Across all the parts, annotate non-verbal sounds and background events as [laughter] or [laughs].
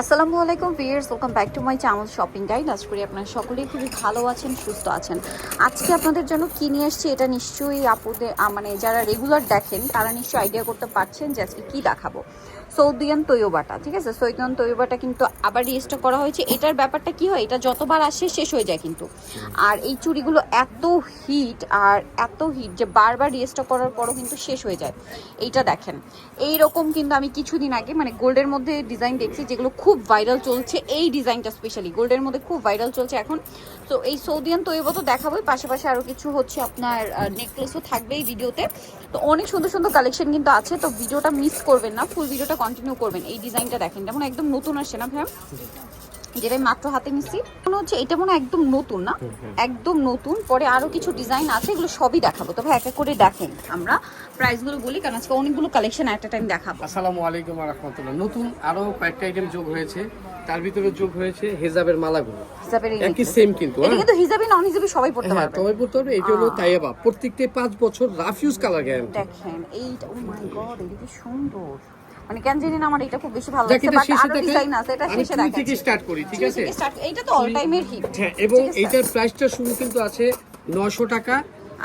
আসসালামু আলাইকুম viewers welcome back to my channel shopping guide আজ করি আপনারা সকলেই খুবই ভালো আছেন, সুস্থ আছেন। আজকে আপনাদের জন্য কী নিয়ে এসেছি এটা নিশ্চয়ই আপুদের মানে যারা রেগুলার দেখেন, তারা নিশ্চয়ই আইডিয়া করতে পারছেন যে আজকে কী দেখাবো। সৌদিয়ান তৈয়বাটা ঠিক আছে? সৌদিয়ান তৈয়বাটা কিন্তু আবার রিস্টক করা হয়েছে। এটার ব্যাপারটা কি হয়? এটা যতবার আসে শেষ হয়ে যায় কিন্তু। আর এই চুড়িগুলো এত হিট আর এত হিট যে বারবার রিস্টক করার পরও কিন্তু শেষ হয়ে যায়। এইটা দেখেন। এই রকম কিন্তু আমি কিছুদিন আগে মানে গোল্ডের মধ্যে ডিজাইন দেখছি যেগুলো খুব ভাইরাল চলছে। এই ডিজাইনটা স্পেশালি গোল্ডের মধ্যে খুব ভাইরাল চলছে এখন। তো এই সৌদিয়ান তৈব তো দেখাবোই পাশাপাশি আরও কিছু হচ্ছে আপনার নেকলেসও থাকবে এই ভিডিওতে তো অনেক সুন্দর সুন্দর কালেকশন কিন্তু আছে, তো ভিডিওটা মিস করবেন না। ফুল ভিডিওটা কন্টিনিউ করবেন। এই ডিজাইনটা দেখেন যেমন একদম নতুন আসছে না ভাই যেটা মাত্র হাতে নিচ্ছি মনে হচ্ছে এটা মনে একদম নতুন না? একদম নতুন। পরে আরও কিছু ডিজাইন আছে এগুলো সবই দেখাবো। তবে এক এক করে দেখেন আমরা প্রাইসগুলো বলি কারণ আজকে অনেকগুলো কালেকশন একটা টাইম দেখাবো। আসসালামু আলাইকুম রহমতুল্লাহ। নতুন আরও কয়েকটা আইটেম যোগ হয়েছে। তার ভিতরে যোগ হয়েছে হেজাবের মালাগুলো। একই সেম কিন্তু এটা হ্যাঁ? কিন্তু হিসাবি নন সবাই পড়তে হ্যাঁ পারবে। তবে বলতে হবে এটা হলো তাইয়াবা প্রত্যেকটা পাঁচ বছর রাফিউজ কালার গ্যারান্টি দেখেন এইটা ও মাই গড এটা কি সুন্দর। মানে কেন আমার এটা খুব বেশি ভালো লাগছে বাট আরও ডিজাইন আছে এটা শেষে দেখাচ্ছি। থেকে স্টার্ট করি ঠিক আছে? এইটা তো অল টাইমের হিট হ্যাঁ এবং এইটার প্রাইসটা শুরু কিন্তু আছে নশো টাকা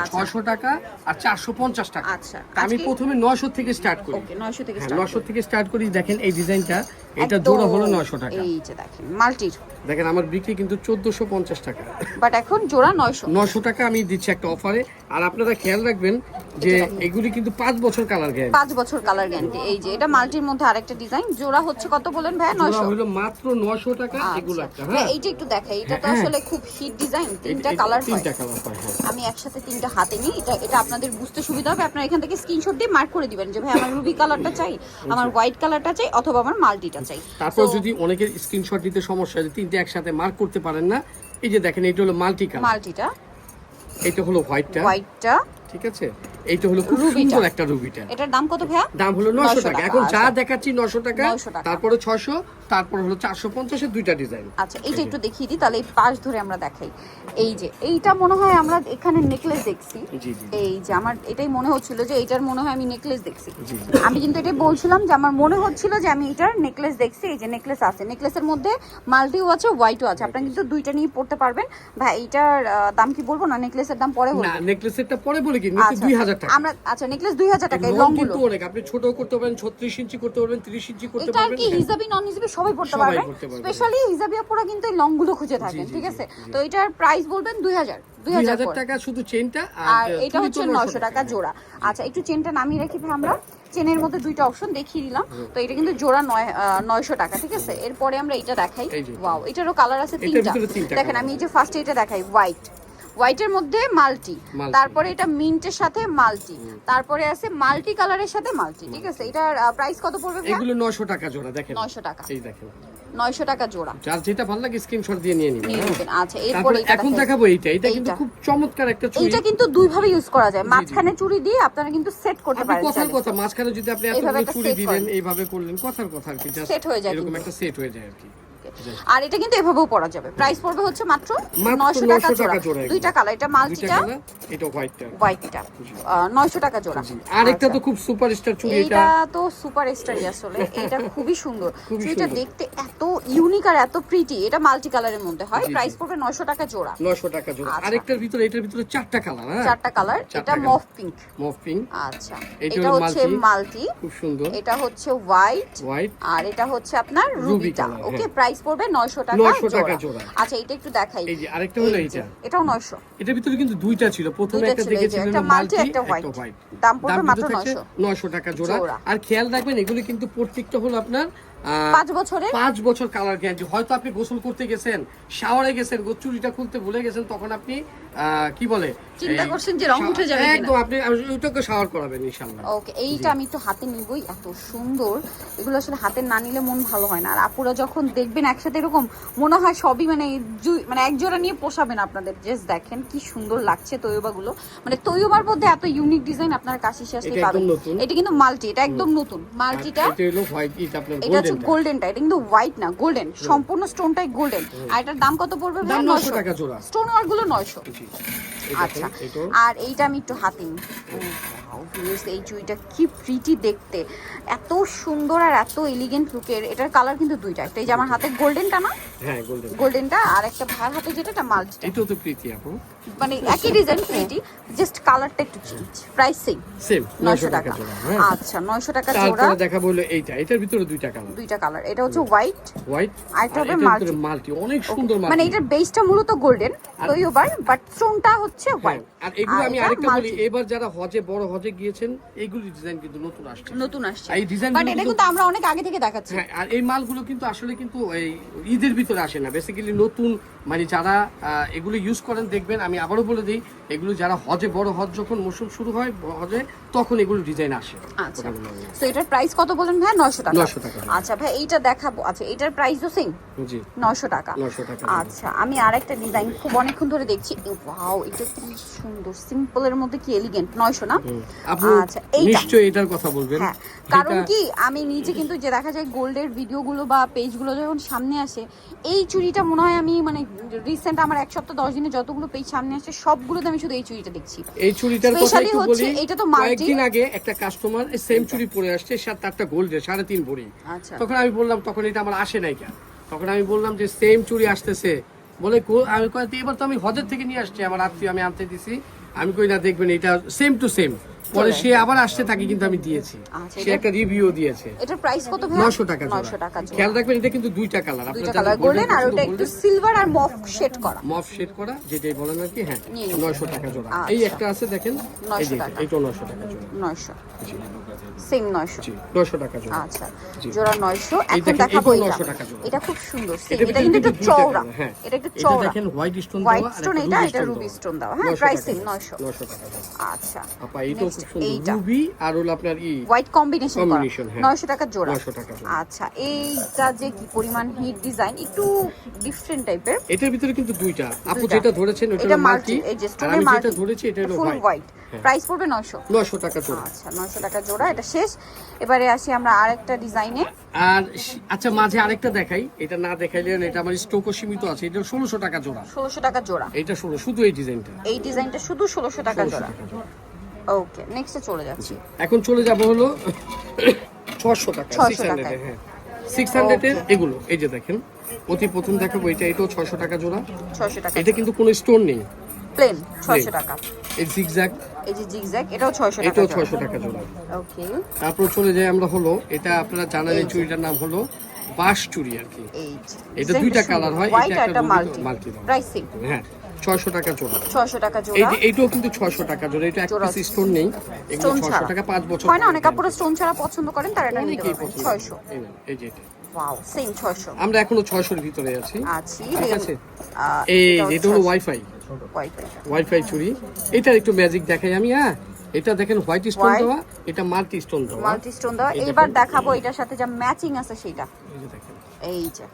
আচ্ছা। ছশো টাকা আর চারশো পঞ্চাশ টাকা। আচ্ছা, আমি প্রথমে নশো থেকে স্টার্ট করি। 900 হ্যাঁ নশো থেকে স্টার্ট করি দেখেন এই ডিজাইনটা এটা জোড়া হলো নশো টাকা। এই যে দেখেন মাল্টির। দেখেন আমার বিক্রি কিন্তু চোদ্দশো পঞ্চাশ টাকা। বাট এখন জোড়া 900 নশো টাকা আমি দিচ্ছি একটা অফারে আর আপনারা খেয়াল রাখবেন যে এগুলি কিন্তু পাঁচ বছর কালার গ্যারান্টি পাঁচ বছর কালার গ্যারান্টি এই যে এটা মাল্টির মধ্যে আরেকটা ডিজাইন জোড়া হচ্ছে কত বলেন ভাই জোড়া 900 হলো মাত্র নশো টাকা এগুলো একটা আচ্ছা। হ্যাঁ। এইটা একটু দেখাই। এটা তো হ্যাঁ। আসলে খুব হিট ডিজাইন তিনটা কালার তিনটা কালার হয় হ্যাঁ। আমি একসাথে তিনটা হাতে নিই। এটা এটা আপনাদের বুঝতে সুবিধা হবে। আপনারা এখান থেকে স্ক্রিনশট দিয়ে মার্ক করে দিবেন যে ভাই আমার রুবি কালারটা চাই আমার হোয়াইট কালারটা চাই অথবা আমার মাল্টিটা চাই। তারপর যদি অনেকের স্ক্রিনশট দিতে সমস্যা হয় তিনটে একসাথে মার্ক করতে পারেন না এই যে দেখেন এইটা হলো মাল্টি কালার মাল্টিটা। এইটা হলো হোয়াইটটা হোয়াইটটা ঠিক আছে? এইটা হলো খুব সুন্দর একটা রুবিটা। এটার দাম কত ভাইয়া? দাম হলো নশো 900 টাকা। এখন যা আচ্ছা। দেখাচ্ছি নশো 900 টাকা। তারপরে ছশো তারপর হলো চারশো পঞ্চাশের দুইটা ডিজাইন। আচ্ছা এইটা একটু দেখিয়ে দিই তাহলে এই পাশ ধরে আমরা দেখাই। এই যে এইটা মনে হয় আমরা এখানে নেকলেস দেখছি। এই যে আমার এটাই মনে হচ্ছিল যে এইটার মনে হয় আমি নেকলেস দেখছি। আমি কিন্তু এটাই বলছিলাম যে আমার মনে হচ্ছিল যে আমি এটার নেকলেস দেখছি এই যে নেকলেস আছে। নেকলেসের মধ্যে মাল্টিও আছে হোয়াইটও আছে। আপনারা কিন্তু দুইটা নিয়ে পড়তে পারবেন। ভাই এইটার দাম কি বলব না? নেকলেসের দাম পরে না বলব নেকলেসেরটা পরে বলে কি? নিচে আচ্ছা, দুই হাজার টাকা। আমরা আচ্ছা নেকলেস দুই হাজার টাকা লং কিন্তু অনেক। আপনি ছোট করতে পারবেন ছত্রিশ ইঞ্চি করতে পারবেন তিরিশ ইঞ্চি করতে এটা আর কি হিজাবি নন হিজাবি সবাই পড়তে পারবে। স্পেশালি হিজাবি আপুরা কিন্তু এই লংগুলো খুঁজে থাকেন ঠিক আছে? তো এটার প্রাইস বলবেন দুই হাজার টাকা শুধু চেনটা আর এটা হচ্ছে নশো টাকা। জোড়া। আচ্ছা একটু চেনটা নামিয়ে রাখি ভাই আমরা। চেনের মধ্যে দুইটা অপশন দেখিয়ে দিলাম। তো এটা কিন্তু জোড়া নয় নয়শো টাকা ঠিক আছে? এরপরে আমরা এটা দেখাই। ওয়াও এটারও কালার আছে তিনটা। দেখেন আমি এই যে ফার্স্ট এটা দেখাই হোয়াইট হোয়াইটের মধ্যে মাল্টি। তারপরে এটা মিন্টের সাথে মাল্টি। তারপরে আছে মাল্টি কালারের সাথে মাল্টি ঠিক আছে? এটার প্রাইস কত পড়বে এগুলো নশো টাকা জোড়া দেখেন। নয়শো টাকা। এই দেখেন। নয়শো টাকা জোড়া। যার যেটা ভালো লাগে স্ক্রিনশট দিয়ে নিয়ে নিয়ে হ্যাঁ। আচ্ছা এরপরে এখন দেখাবো এইটা। এটা কিন্তু খুব চমৎকার একটা চুড়ি। এইটা কিন্তু দুই ভাবে ইউজ করা যায়। মাঝখানে চুড়ি দিয়ে আপনারা কিন্তু সেট করতে পারেন কথার কথা মাঝখানে যদি আপনি একটা চুড়ি দিলেন এইভাবে করলেন কথার কথা আর কি just Set হয়ে যায় এরকম একটা সেট হয়ে যায় আর কি। আর এটা কিন্তু এভাবেও পরা যাবে। প্রাইস পড়বে হচ্ছে মাত্র মাত্র 900 টাকা জোড়া। দুইটা কালার এটা মাল্টিটা এটা হোয়াইটটা হোয়াইটটা 900 টাকা জোড়া। আরেকটা তো খুব সুপারস্টার চুড়ি এটা এইটা তো সুপার স্টারই আসলে। [laughs] এটা খুবই সুন্দর। চুড়িটা দেখতে এত ইউনিক আর এত প্রিটি এটা মাল্টি কালারের মধ্যে হয়। প্রাইস পড়বে 900 টাকা জোড়া। 900 টাকা জোড়া। আচ্ছা। আরেকটার ভিতরে এটার ভিতরে চারটা কালার হ্যাঁ? চারটা কালার। এটা। মফ পিঙ্ক মফ পিঙ্ক আচ্ছা। এটা এটা হচ্ছে মাল্টি। খুব সুন্দর। এটা হচ্ছে হোয়াইট হোয়াইট আর এটা হচ্ছে আপনার রুবিটা। ওকে হ্যাঁ। প্রাইস পড়বে 900 টাকা 900 টাকা জোড়া। আচ্ছা এটা একটু দেখাই। এই যে আরেকটা হলো এইটা এটাও 900 এটার ভিতরে কিন্তু দুইটা ছিল। প্রথমে একটা ছিল, দেখেছিলেন একটা মাল্টি একটা হোয়াইট দাম পড়বে মাত্র 900 900 টাকা জোড়া। আর খেয়াল রাখবেন এগুলো কিন্তু প্রত্যেকটা হলো আপনার পাঁচ বছরের? পাঁচ বছর কালার গ্যারান্টি হয়তো আপনি গোসল করতে গেছেন শাওয়ারে গেছেন চুড়িটা খুলতে ভুলে গেছেন তখন আপনি কি বলে? চিন্তা করছেন যে রং উঠে যাবে একদম আপনি ওইটাকে শাওয়ার করাবেন ইনশাআল্লাহ। ওকে এইটা আমি তো হাতে নিবই এত সুন্দর। এগুলো আসলে হাতে না নিলে মন ভালো হয় না। আর আপুরা যখন দেখবেন একসাথে এরকম মনে হয় সবই মানে মানে একজোড়া নিয়ে পোষাবেন আপনাদের। জাস্ট দেখেন কি সুন্দর লাগছে তৈবাগুলো মানে তৈবার মধ্যে এত ইউনিক ডিজাইন আপনার কাশি আসলে এটা পাবেন। এটা কিন্তু মাল্টি এটা একদম নতুন। মাল্টিটা এটা হলো হোয়াইট এটা আপনার গোল্ডেন গোল্ডেনটা এটা কিন্তু হোয়াইট না গোল্ডেন সম্পূর্ণ স্টোনটাই গোল্ডেন আর এটার দাম কত পড়বে ভাই 900 টাকা জোড়া। স্টোন ওয়ার্কগুলো 900 আচ্ছা। আর এইটা আমি একটু হাতে নিই। Wow, viewers, এই চুড়িটা কি প্রিটি দেখতে। এত সুন্দর আর এত এলিগেন্ট লুকের এটার কালার কিন্তু দুইটা। একটা এই যে আমার হাতে গোল্ডেনটা না? হ্যাঁ গোল্ডেন গোল্ডেনটা আর একটা ভাইয়ের হাতে যেটা এটা মাল্টিটা এটাও তো প্রীতি আপু। মানে একই ডিজাইন প্রিটি জাস্ট কালারটা একটু চেঞ্জ প্রাইস সেম সেম নয়শো 900 টাকা। হ্যাঁ। আচ্ছা নয়শো টাকা জোড়া। তারপরে দেখাবো হলো এইটা। এটার ভিতরে দুইটা কালার দুইটা কালার এটা হচ্ছে হোয়াইট হোয়াইট আরেকটা হবে multi। মাল্টি অনেক সুন্দর মানে এটার বেসটা মূলত গোল্ডেন তো বাট স্টোনটা হচ্ছে হ্যাঁ, হোয়াইট আর এগুলো আমি আরেকটা বলি এবার যারা হজে বড় হজে গিয়েছেন এইগুলি ডিজাইন কিন্তু নতুন আসছে। নতুন আসছে। এই ডিজাইন বাট এটা কিন্তু আমরা অনেক আগে থেকে দেখাচ্ছি। হ্যাঁ আর এই মালগুলো কিন্তু আসলে কিন্তু এই ঈদের ভিতরে আসে না। বেসিক্যালি নতুন মানে যারা এগুলো ইউজ করেন দেখবেন আমি আবারও বলে দিই এগুলো যারা হজে বড় হজ যখন মৌসুম শুরু হয় হজে তখন এগুলো ডিজাইন আসে। আচ্ছা। তো এটার প্রাইস কত বলেন ভাই নয়শো টাকা। 900 টাকা। আচ্ছা ভাই এইটা দেখাবো। আচ্ছা এটার প্রাইসও সেম জি। নয়শো টাকা। 900 টাকা। আচ্ছা আমি আরেকটা ডিজাইন খুব অনেকক্ষণ ধরে দেখছি। ওয়াও এটা কি সুন্দর। সিম্পলের মধ্যে কি এলিগেন্ট নয়শো না? আপু আচ্ছা এইটা। নিশ্চয়ই এটার কথা বলবেন। হ্যাঁ কারণ কি আমি নিজে কিন্তু যে দেখা যায় গোল্ডের ভিডিওগুলো বা পেজগুলো যখন সামনে আসে এই চুড়িটা মনে হয় আমি মানে রিসেন্ট আমার এক সপ্তাহ দশ দিনে যতগুলো পেজ সামনে আসে সবগুলোতে আমি শুধু এই চুড়িটা দেখছি। এই চুড়িটার কথা একটু বলি এটা তো কয়েকদিন আগে একটা কাস্টমার সেম চুড়ি পরে আসছে সাত আটটা গোল্ডের সাড়ে তিন ভরি। আচ্ছা। তখন আমি বললাম তখন এটা আমার আসে নাই কেন? তখন আমি বললাম যে সেম চুড়ি আসতেছে। বলে আমি এবার তো আমি হজের থেকে নিয়ে আসছি আমার আত্মীয় আমি আনতে দিছি। আমি কই না দেখবেন এটা সেম টু সেম পরে সে আবার আসছে তাকে কিন্তু আমি দিয়েছি। আচ্ছা, সে একটা রিভিউ দিয়েছে। এটার প্রাইস কত ভাই নশো টাকা জোড়া। নয়শো টাকা খেয়াল রাখবেন এটা কিন্তু দুইটা কালার দুইটা কালার গোল্ডেন আর ওটা একটু সিলভার আর মফ শেড করা। মফ শেড করা যেটাই বলেন আর কি হ্যাঁ নিয়ে নিন। নয়শো টাকা জোড়া। আচ্ছা। এই একটা আছে দেখেন 900 টাকা। এইটা নয়শো টাকা জোড়া। নয়শো। সেম নয়শো। জি নয়শো টাকা জোড়া। আচ্ছা জোড়া নয়শো। এই এখন দেখেন, দেখাবো এটা 900 টাকা জোড়া। এটা খুব সুন্দর। এটা কিন্তু একটু চওড়া। হ্যাঁ। এটা একটু চওড়া। দেখেন হোয়াইট স্টোন দেওয়া আর এটা রুবি স্টোন দেওয়া। হ্যাঁ 900 প্রাইস সেম জোড়া। নয়শো। 900 টাকা আচ্ছা। আপা Next, এইটা। রুবি আর হলো আপনার ই হোয়াইট কম্বিনেশন করা। Combination, হ্যাঁ। নয়শো টাকা জোড়া। 900 টাকা আচ্ছা এইটা যে কি পরিমাণ হিট ডিজাইন একটু ডিফারেন্ট টাইপের এটার ভিতরে কিন্তু দুইটা। আপু যেটা ধরেছেন ওটা মাল্টি মাল্টি এই যে স্টোনের আমি যেটা ধরেছি এটা হলো ফুল হোয়াইট হ্যাঁ। প্রাইস পড়বে নয়শো। 900 টাকা জোড়া। আচ্ছা নয়শো টাকা জোড়া এটা শেষ। এবারে আসি আমরা আরেকটা ডিজাইনে আর আচ্ছা মাঝে আরেকটা দেখাই। এটা না দেখাইলে এটা আমার স্টকও সীমিত আছে। এটা ষোলোশো টাকা জোড়া। ষোলোশো টাকা জোড়া। এটা ষোলো শুধু এই ডিজাইনটা এই ডিজাইনটা শুধু ষোলোশো টাকা 1600 টাকা জোড়া। ওকে নেক্সটে চলে যাচ্ছি। এখন চলে যাব হলো [coughs] ছশো টাকা 600 সিক্স হান্ড্রেড টাকায়। হ্যাঁ। সিক্স হান্ড্রেডের এগুলো এই যে দেখেন অতি প্রথম দেখাবো এটা এটাও ছশো টাকা জোড়া। ছয়শো টাকা এটা কিন্তু কোনো স্টোন নেই। প্লেন ছয়শো টাকা। এই জিগজ্যাগ এই যে জিগজ্যাগ এটাও ছয়শো টাকা এটাও ছয়শো টাকা জোড়া। ওকে তারপর চলে যাই আমরা হলো এটা আপনারা জানেন এই চুড়িটার নাম হলো বাঁশ চুড়ি আর কি। এটা দুইটা কালার হয় এটা একটা মাল্টি মাল্টি প্রাইস হ্যাঁ। ছয়শো টাকা জোড়া। ছয়শো টাকা জোড়া। এইটাও কিন্তু ছয়শো টাকা জোড়া। এটা এক পিস স্টোন নেই। এগুলো স্টোন ছয়শো ছাড়া। টাকা পাঁচ বছর হয় না অনেক কাপড়ে স্টোন ছাড়া পছন্দ করেন তারা এটা নিতে পারবেন। এই যে ওয়াও সেম আমরা এখনও ছয়শোর ভিতরে আছি। আছি ঠিক আছে? এই এটা হলো 600 ওয়াইফাই ওয়াইফাই চুরি। এটার একটু ম্যাজিক দেখাই আমি হ্যাঁ? এটা দেখেন হোয়াইট স্টোন দেওয়া এটা মাল্টি স্টোন দেওয়া। মাল্টি স্টোন দেওয়া এবার দেখাবো এটার সাথে যা ম্যাচিং আছে সেটা। এই যে দেখেন। এই যে।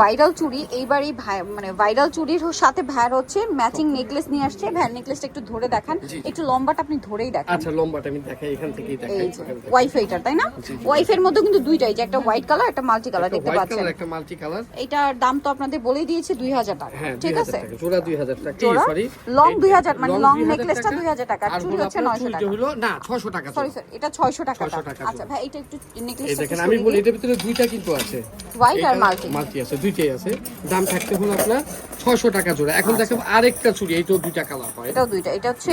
ভাইরাল চুড়ি এইবারই ভাই- মানে ভাইরাল চুড়ির সাথে ভ্যার হচ্ছে ম্যাচিং নেকলেস নিয়ে আসছে। ভ্যার নেকলেসটা একটু ধরে দেখান। একটু লম্বাটা আপনি ধরেই দেখান। আচ্ছা লম্বাটা আমি দেখাই এখান থেকেই দেখাই। এই ওয়াইফাইটার তাই না। ওয়াইফের মধ্যে কিন্তু দুইটাই যে একটা হোয়াইট কালার একটা মাল্টি কালার দেখতে পাচ্ছেন। একটা মাল্টি কালার এইটার দাম তো আপনাদের বলেই দিয়েছে দুই হাজার টাকা হ্যাঁ ঠিক আছে? জোড়া 2000 টাকা? সরি Long 2000 মানে লং নেকলেসটা 2000 টাকা, চুড়ি হচ্ছে 900 চুড়িটা টাকা। হলো না 600 টাকা সরি স্যার এটা ছয়শো টাকা 600 টাকা আচ্ছা। ভাই এটা একটু এই নেকলেস দেখেন আমি বলি এটার ভিতরে দুইটা কিন্তু আছে। হোয়াইট আর মাল্টি মাল্টি আছে দুইটাই আছে। দাম থাকতে হলো আপনার 600 টাকা জোড়া। এখন আচ্ছা। দেখাবো আরেকটা চুড়ি এইটাও দুইটা কালার হয়। এটাও দুইটা। এটা হচ্ছে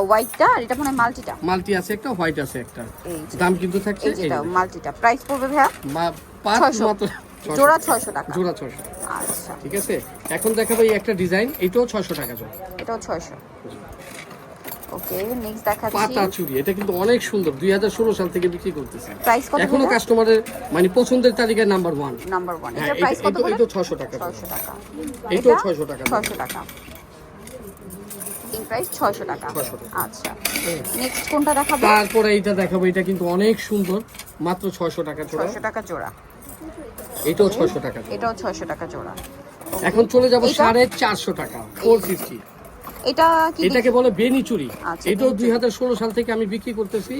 হোয়াইটটা আর এটা মনে হয় মাল্টিটা মাল্টি আছে একটা হোয়াইট আছে একটা। দাম কিন্তু থাকছে এই যেটা মাল্টিটা প্রাইস পড়বে ভাইয়া? পাঁচ 600 মাত্র 600 জোড়া ছয়শো টাকা। জোড়া ছয়শো। আচ্ছা। ঠিক আছে? এখন দেখাবো এই একটা ডিজাইন এটাও ছয়শো টাকা জোড়া। এটাও ছয়শো। ওকে নেক্সট দেখাচ্ছি। পাতা চুড়ি এটা কিন্তু অনেক সুন্দর দুই হাজার ষোলো সাল থেকে বিক্রি করতেছে প্রাইস কত এখনও কাস্টমারের মানে পছন্দের তালিকায় নাম্বার ওয়ান নাম্বার ওয়ান হ্যাঁ প্রাইস কত বলে এটাও ছয়শো টাকা। ছয়শো টাকা। এটাও 600 টাকা। টাকা। প্রাইস টাকা। 600 টাকা। আচ্ছা। নেক্সট কোনটা দেখাবো? তারপরে এটা দেখাবো এটা কিন্তু অনেক সুন্দর মাত্র ছয়শো টাকা জোড়া। টাকা জোড়া। এটাও ছয়শো টাকা এটাও ছয়শো টাকা জোড়া। এখন চলে যাব? সাড়ে চারশো টাকা ফোর ফিফটি এটা কি এটাকে বলে বেনি চুরি। আচ্ছা, এটাও দুই হাজার ষোলো সাল থেকে আমি বিক্রি করতেছি।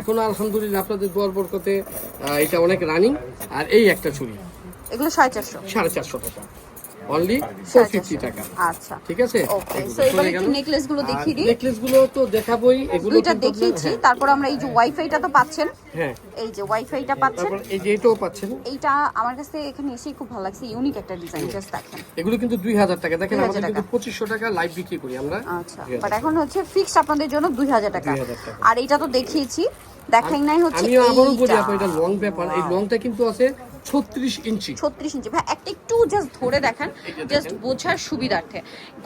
এখন আলহামদুলিল্লাহ আপনাদের দোয়ার বরকতে এটা অনেক রানিং আর এই একটা চুরি। এগুলো সাড়ে চারশো। সাড়ে চারশো টাকা। অনলি ফোর সাড়ে ফিফটি চারশো। টাকা। আচ্ছা। ঠিক আছে? ওকে সো এবার একটু নেকলেসগুলো দেখিয়ে দিই। নেকলেসগুলো তো দেখাবোই এগুলো দুইটা দেখিয়েছি। হ্যাঁ, তারপর আমরা এই যে ওয়াইফাইটা তো পাচ্ছেন। হ্যাঁ। এই যে ওয়াইফাইটা পাচ্ছেন? এই যে এটাও পাচ্ছেন। এইটা আমার কাছে এখানে এসেই খুব ভালো লাগছে ইউনিক একটা ডিজাইন জাস্ট দেখেন। এগুলো কিন্তু দুই হাজার টাকা। দেখেন 2000 আমাদের কিন্তু টাকা। পঁচিশশো টাকা লাইভ বিক্রি করি আমরা। আচ্ছা বাট এখন হচ্ছে ফিক্সড আপনাদের জন্য দুই হাজার টাকা। 2000 টাকা। আর এটা তো দেখিয়েছি দেখাই নাই হচ্ছে আমি আবারও বলি এইটা। এটা লং ব্যাপার। এই লংটা কিন্তু আছে ছত্রিশ ইঞ্চি। ছত্রিশ ইঞ্চি। ভাই একটা একটু জাস্ট ধরে দেখেন জাস্ট বোঝার সুবিধার্থে।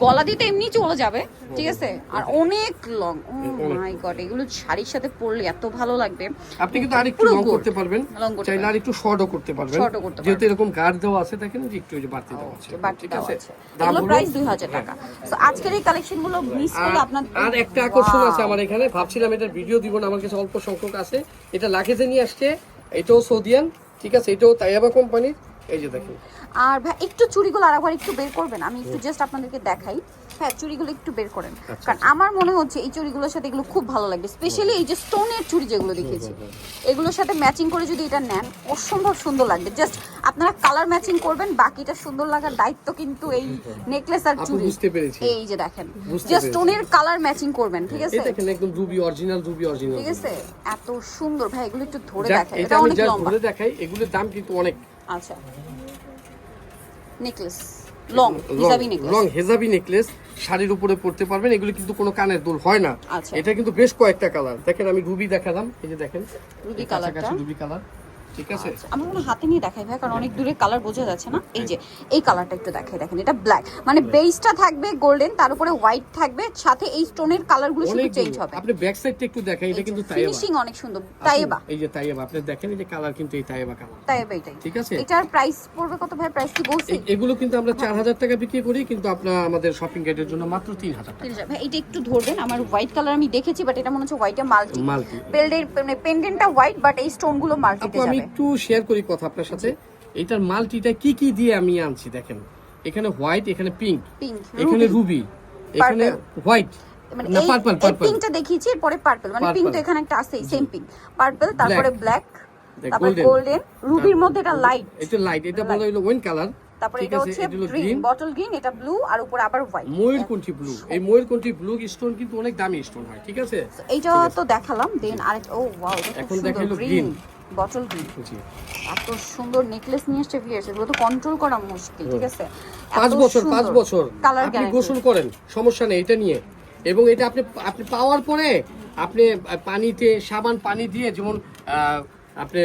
গলা দিতে এমনি চলে যাবে ঠিক আছে? আর অনেক লং ও মাই গড এগুলো শাড়ির সাথে পরলে এত ভালো লাগবে। আপনি কিন্তু আরেকটু লং করতে পারবেন চাইলে আর একটু শর্টও করতে পারবেন। Short ও করতে যেহেতু এরকম গার্ড দেওয়া আছে দেখেন যে একটু যে বাড়তি দেওয়া আছে। বাড়তি দেওয়া আছে? এগুলো প্রাইস দুই হাজার টাকা। তো আজকের এই কালেকশনগুলো মিস করলে আপনার আর একটা আকর্ষণ আছে আমার এখানে। ভাবছিলাম এটা ভিডিও দিব না আমার কাছে অল্প সংখ্যক আছে। এটা লাগেজে নিয়ে আসছে এটাও সৌদিয়ান ঠিক আছে এটাও তাইয়াবা কোম্পানির এই যে দেখেন। আর ভাই একটু চুড়িগুলো আরেকবার একটু বের করবেন আমি একটু জাস্ট আপনাদেরকে দেখাই। হ্যাঁ চুড়িগুলো একটু বের করেন। আচ্ছা, কারণ আমার মনে হচ্ছে এই চুড়িগুলোর সাথে এগুলো খুব ভালো লাগবে স্পেশালি এই যে স্টোনের চুড়ি যেগুলো দেখিয়েছি এগুলোর সাথে ম্যাচিং করে যদি এটা নেন অসম্ভব সুন্দর লাগবে। জাস্ট আপনারা কালার ম্যাচিং করবেন বাকিটা সুন্দর লাগার দায়িত্ব কিন্তু এই নেকলেস আর চুড়ি। এই যে দেখেন জাস্ট স্টোনের কালার ম্যাচিং করবেন ঠিক আছে? দেখেন একদম রুবি অরিজিনাল রুবি অরিজিনাল ঠিক আছে? এত সুন্দর। ভাই এগুলো একটু ধরে দেখেন এটা অনেক লম্বা। ধরে দেখাই এগুলোর দাম কিন্তু অনেক। আচ্ছা। নেকলেস লং হিজাবি নেকলেস লং হেজাবি নেকলেস শাড়ির উপরে পড়তে পারবেন। এগুলো কিন্তু কোনো কানের দুল হয় না। আচ্ছা। এটা কিন্তু বেশ কয়েকটা কালার দেখেন আমি রুবি দেখালাম। এই যে দেখেন রুবি এই কালারটা রুবি কালার ঠিক আছে? আমরা মনে হাতে নিয়ে দেখাই ভাই কারণ অনেক দূরে কালার বোঝা যাচ্ছে না। এই যে এই কালারটা একটু দেখাই দেখেন এটা ব্ল্যাক মানে বেসটা থাকবে গোল্ডেন তার উপরে হোয়াইট থাকবে সাথে এই স্টোনের কালারগুলো শুধু চেঞ্জ হবে। আপনি ব্যাক সাইডটা একটু দেখেন এটা কিন্তু তাইবা ফিনিশিং অনেক সুন্দর তাইবা এই যে তাইবা আপনি দেখেন এই যে কালার কিন্তু এই তাইবা কালার তাইবা এটাই ঠিক আছে? এটার প্রাইস পড়বে কত ভাই? প্রাইস কি বলছি। এগুলো কিন্তু আমরা চার হাজার টাকা বিক্রি করি কিন্তু আপনার আমাদের শপিং গাইডের জন্য মাত্র তিন হাজার টাকা। ভাই এটা একটু ধরবেন আমার হোয়াইট কালার আমি দেখেছি বাট এটা মনে হচ্ছে হোয়াইটে মাল্টি মাল্টি পেল্ডের মানে পেন্ডেন্টটা হোয়াইট বাট এই স্টোনগুলো মাল্টিতে আমি যাবে। একটু শেয়ার করি কথা আপনার সাথে। এটার মাল্টিটা কি কি দিয়ে আমি আনছি দেখেন। এখানে হোয়াইট এখানে পিঙ্ক পিঙ্ক এখানে রুবি এখানে হোয়াইট মানে এই পার্পল পার্পল পিঙ্কটা দেখিয়েছি এরপরে পার্পল মানে পিঙ্ক তো এখানে একটা আছেই সেম পিঙ্ক পার্পল তারপরে ব্ল্যাক তারপরে গোল্ডেন রুবির মধ্যে এটা লাইট এটা লাইট এটা বলা হলো ওয়েন কালার তারপরে এটা হচ্ছে গ্রিন গ্রিন বটল গ্রিন এটা ব্লু আর উপরে আবার হোয়াইট ময়ূরকণ্ঠী ব্লু এই ময়ূরকণ্ঠী ব্লু স্টোন কিন্তু অনেক দামি স্টোন হয় ঠিক আছে? এইটা তো দেখালাম দেন আরেক ও ওয়াও এখন দেখাইলো গ্রিন। বটল গ্রিন এত সুন্দর নেকলেস নিয়ে এসছে ভিয়ার্স এগুলো তো কন্ট্রোল করা মুশকিল ঠিক আছে? পাঁচ বছর পাঁচ বছর। আপনি গোসল করেন সমস্যা নেই এটা নিয়ে। এবং এটা আপনি আপনি পাওয়ার পরে আপনি পানিতে সাবান পানি দিয়ে যেমন আপনি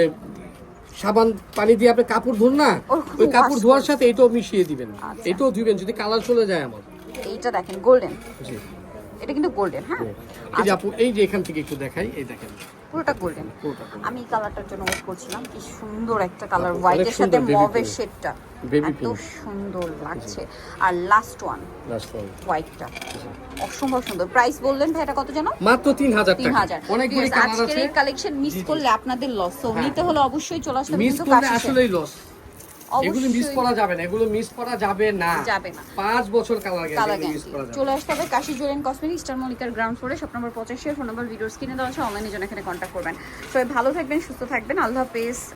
সাবান পানি দিয়ে আপনি কাপড় ধুন না ওই কাপড় ধোয়ার সাথে এটাও মিশিয়ে দিবেন। আচ্ছা। এটাও দিবেন যদি কালার চলে যায় আমার। এইটা দেখেন গোল্ডেন জি। এটা কিন্তু গোল্ডেন হ্যাঁ? এই যে এই যে এখান থেকে একটু দেখাই এই দেখেন। পুরোটা গোল্ডেন আমি এই কালারটার জন্য ওয়েট করছিলাম। কি সুন্দর একটা কালার হোয়াইটের সাথে মবের। শেডটা এত সুন্দর লাগছে। আর লাস্ট ওয়ান। হোয়াইটটা অসম্ভব সুন্দর। প্রাইস বললেন ভাই এটা কত জানো মাত্র তিন হাজার তিন টাকা হাজার। অনেকগুলি Yes, কালার আজকের এই কালেকশন মিস করলে আপনাদের লস তো হ্যাঁ। নিতে হলে অবশ্যই চলে আসতে মিস করলে আসলেই লস এগুলো মিস করা যাবে না এগুলো মিস করা যাবে না। যাবে না। পাঁচ বছর কালার গ্যারান্টি মিস করা যাবে। চলে আসতে হবে কাশি জুয়েলেন কসমেটিক স্টার মলিকার গ্রাউন্ড ফ্লোরে শপ নম্বর পঁচাশি ফোন নম্বর ভিডিও কিনে দেওয়া আছে অনলাইনে জন্য এখানে কন্ট্যাক্ট করবেন। সবাই ভালো থাকবেন সুস্থ থাকবেন আল্লাহ হাফেজ।